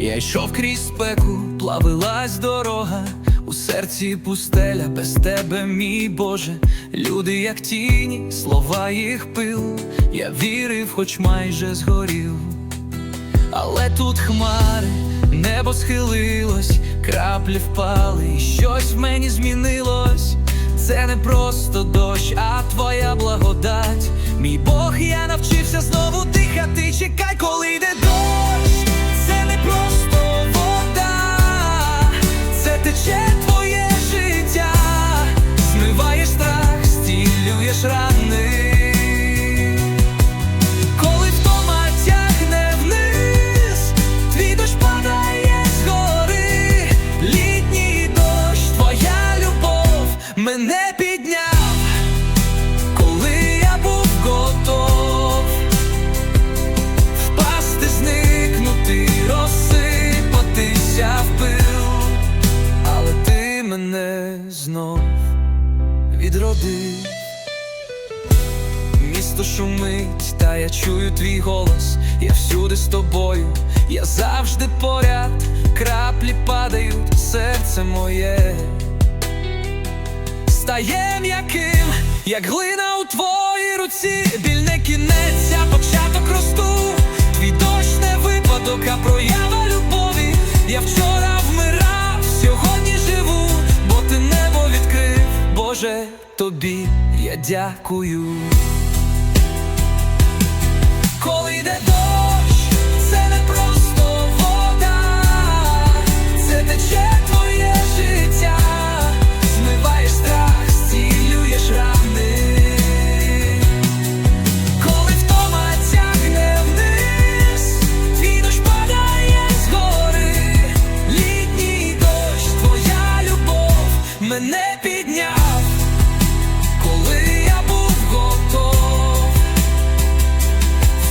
йшов крізь спеку, плавилась дорога, у серці пустеля без тебе, мій Боже, люди, як тіні, слова їх пил, я вірив, хоч майже згорів. Але тут хмари, небо схилилось, краплі впали, і щось в мені змінилось. Це не просто дощ, а твоя благодать. Мій Бог, я навчився знову дихати. Чекай, коли йде дощ. Твоя любов мене підняв, коли я був готов впасти, зникнути, розсипатися в але ти мене знов відродив. Місто шумить, та я чую твій голос, я всюди з тобою, я завжди поряд, краплі падають, серце моє стає м'яким, як глина у твоїй руці, біль не кінець, а початок росту. Твій дощ не випадок, а проява любові. Я вчора вмирав, сьогодні живу, бо ти небо відкрив, Боже, тобі я дякую. Мене підняв, коли я був готов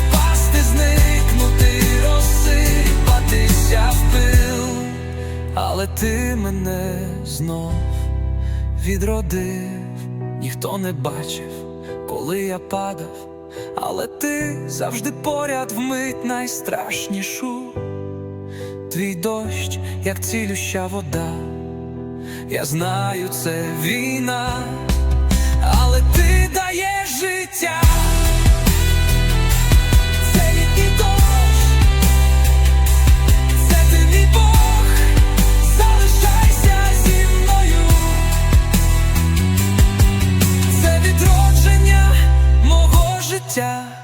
впасти, зникнути, розсипатися в пил, але ти мене знов відродив, ніхто не бачив, коли я падав, але ти завжди поряд вмить найстрашнішу. Твій дощ, як цілюща вода. Я знаю, це війна, але ти даєш життя. Це